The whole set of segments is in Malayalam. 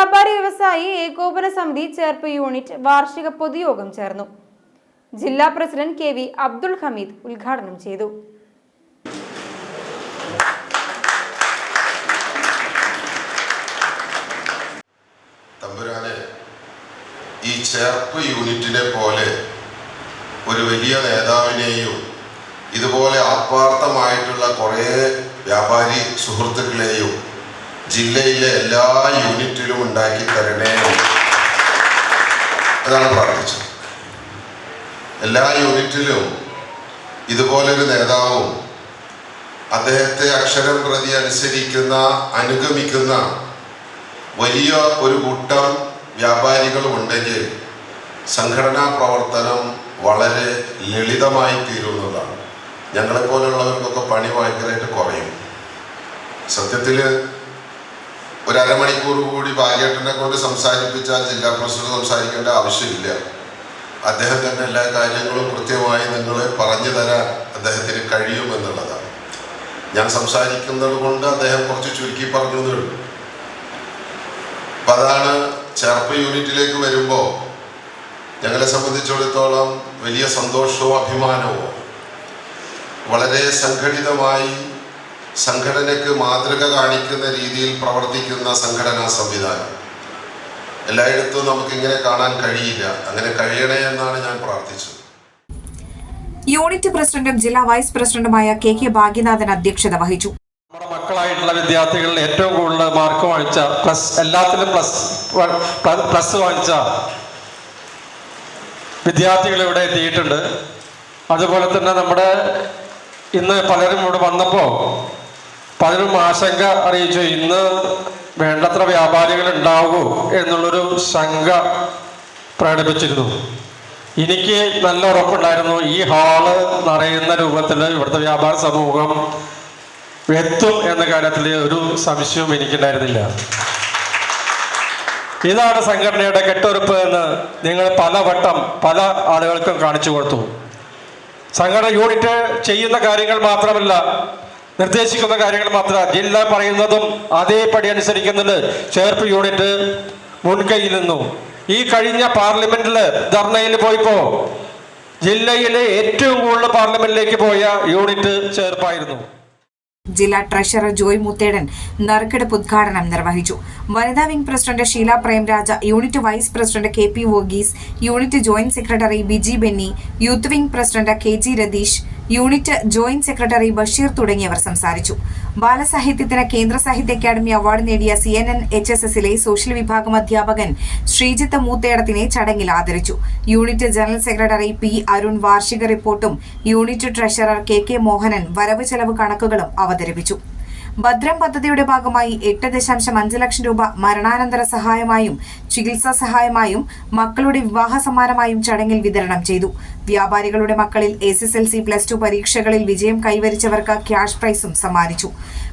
വ്യാപാരി വ്യവസായി ഏകോപന സമിതി ചേർപ്പ് യൂണിറ്റ് വാർഷിക പൊതുയോഗം ചേർന്നു. ജില്ലാ president K V Abdul Hameed ഉദ്ഘാടനം ചെയ്തു. തമ്പുരാനെ ഈ ചേർപ്പ് യൂണിറ്റിനെ പോലെ ഒരു വലിയ നേതാവിനെയും ഇതുപോലെ ആത്മാർത്ഥമായിട്ടുള്ള കുറേ വ്യാപാരി സുഹൃത്തുക്കളെയും ജില്ലയിലെ എല്ലാ യൂണിറ്റിലും ഉണ്ടാക്കി തരണേ. അതാണ് പ്രാർത്ഥിച്ചത്. എല്ലാ യൂണിറ്റിലും ഇതുപോലൊരു നേതാവും അദ്ദേഹത്തെ അക്ഷരം പ്രതി അനുസരിക്കുന്ന അനുഗമിക്കുന്ന വലിയ ഒരു കൂട്ടം വ്യാപാരികളും ഉണ്ടെങ്കിൽ സംഘടനാ പ്രവർത്തനം വളരെ ലളിതമായി തീരുന്നതാണ്. ഞങ്ങളെപ്പോലുള്ളവർക്കൊക്കെ പണി ഭയങ്കരമായിട്ട് കുറയും. സത്യത്തിൽ ഒരു കൂടി ഭാഗ്യേട്ടനെ കൊണ്ട് സംസാരിപ്പിച്ചാൽ ജില്ലാ പ്രസിഡന്റ് സംസാരിക്കേണ്ട ആവശ്യമില്ല. അദ്ദേഹം തന്നെ എല്ലാ കാര്യങ്ങളും കൃത്യമായി നിങ്ങളെ പറഞ്ഞു തരാൻ അദ്ദേഹത്തിന് കഴിയുമെന്നുള്ളതാണ് ഞാൻ സംസാരിക്കുന്നത് കൊണ്ട് അദ്ദേഹം കുറച്ച് ചുരുക്കി പറഞ്ഞു ഉള്ളൂ. അപ്പം അതാണ് ചേർപ്പ് യൂണിറ്റിലേക്ക് വരുമ്പോൾ ഞങ്ങളെ സംബന്ധിച്ചിടത്തോളം വലിയ സന്തോഷവും അഭിമാനവും. വളരെ സംഘടിതമായി സംഘടനയ്ക്ക് മാതൃക കാണിക്കുന്ന രീതിയിൽ പ്രവർത്തിക്കുന്ന സംഘടനാ സംവിധാനം. എല്ലായിടത്തും നമുക്കിങ്ങനെ കാണാൻ കഴിയില്ല. അങ്ങനെ കഴിയണേ എന്നാണ് ഞാൻ പ്രാർത്ഥിച്ചത്. യൂണിറ്റ് പ്രസിഡന്റും ജില്ലാ വൈസ് പ്രസിഡന്റുമായ കെ കെ ഭാഗ്യനാഥൻ അധ്യക്ഷത വഹിച്ചു. നമ്മുടെ മക്കളായിട്ടുള്ള വിദ്യാർത്ഥികളിൽ ഏറ്റവും കൂടുതൽ മാർക്ക് വാങ്ങിച്ച പ്ലസ് എല്ലാത്തിലും പ്ലസ് പ്ലസ് വാങ്ങിച്ച വിദ്യാർത്ഥികൾ ഇവിടെ എത്തിയിട്ടുണ്ട്. അതുപോലെ തന്നെ നമ്മുടെ ഇന്ന് പലരും ഇവിടെ വന്നപ്പോൾ പലരും ആശങ്ക അറിയിച്ചു ഇന്ന് വേണ്ടത്ര വ്യാപാരികൾ ഉണ്ടാവൂ എന്നുള്ളൊരു ശങ്ക പ്രകടിപ്പിച്ചിരുന്നു. എനിക്ക് നല്ല ഉറപ്പുണ്ടായിരുന്നു ഈ ഹാൾ നിറയുന്ന രൂപത്തിൽ ഇവിടുത്തെ വ്യാപാര സമൂഹം എത്തും എന്ന കാര്യത്തിൽ ഒരു സംശയവും എനിക്കുണ്ടായിരുന്നില്ല. ഇതാണ് സംഘടനയുടെ കെട്ടുറപ്പ് എന്ന് നിങ്ങൾ പല വട്ടം പല ആളുകൾക്കും കാണിച്ചു കൊടുത്തു. സംഘടന യൂണിറ്റ് ചെയ്യുന്ന കാര്യങ്ങൾ മാത്രമല്ല നിർദ്ദേശിക്കുന്ന കാര്യങ്ങൾ മാത്രമല്ല ജില്ല പറയുന്നതും അതേപടി അനുസരിക്കുന്നുണ്ട്. ചേർപ്പ് യൂണിറ്റ് മുൻകൈയിൽ നിന്നു. ഈ കഴിഞ്ഞ പാർലമെന്റിൽ ധർണയിൽ പോയിപ്പോ ജില്ലയിലെ ഏറ്റവും കൂടുതൽ പാർലമെന്റിലേക്ക് പോയ യൂണിറ്റ് ചേർപ്പായിരുന്നു. ജില്ലാ ട്രഷറർ ജോയ് മുത്തേടൻ നറുക്കെടുപ്പ് ഉദ്ഘാടനം നിർവഹിച്ചു. വനിതാ wing president Sheela Premraj unit vice president K P Varghese unit joint secretary Biji Benny youth wing president K G Ratheesh unit joint secretary Basheer തുടങ്ങിയവർ സംസാരിച്ചു. ബാലസാഹിത്യത്തിന് കേന്ദ്ര സാഹിത്യ അക്കാദമി അവാർഡ് നേടിയ C N N H S എസിലെ സോഷ്യൽ വിഭാഗം അധ്യാപകൻ ശ്രീജിത്ത് മൂത്തേടത്തിനെ ചടങ്ങിൽ ആദരിച്ചു. Unit general secretary P Arun വാർഷിക റിപ്പോർട്ടും unit treasurer K K Mohanan വരവ് ചെലവ് കണക്കുകളും അവതരിപ്പിച്ചു. ഭദ്രം പദ്ധതിയുടെ ഭാഗമായി എട്ട് ദശാംശം അഞ്ച് ലക്ഷം രൂപ മരണാനന്തര സഹായമായും ചികിത്സാ സഹായമായും മക്കളുടെ വിവാഹ സമ്മാനമായും ചടങ്ങിൽ വിതരണം ചെയ്തു. വ്യാപാരികളുടെ മക്കളിൽ S S L C plus two പരീക്ഷകളിൽ വിജയം കൈവരിച്ചവർക്ക് ക്യാഷ് പ്രൈസും സമ്മാനിച്ചു.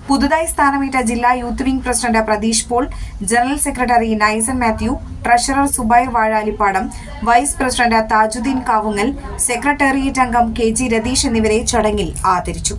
പുതുതായി സ്ഥാനമേറ്റ ജില്ലാ youth wing president Pratheesh Paul general secretary Naison Mathew treasurer Subair Vazhalippadam vice president Thajudheen Kavungal secretariat അംഗം കെ ജി രതീഷ് എന്നിവരെ ചടങ്ങിൽ ആദരിച്ചു.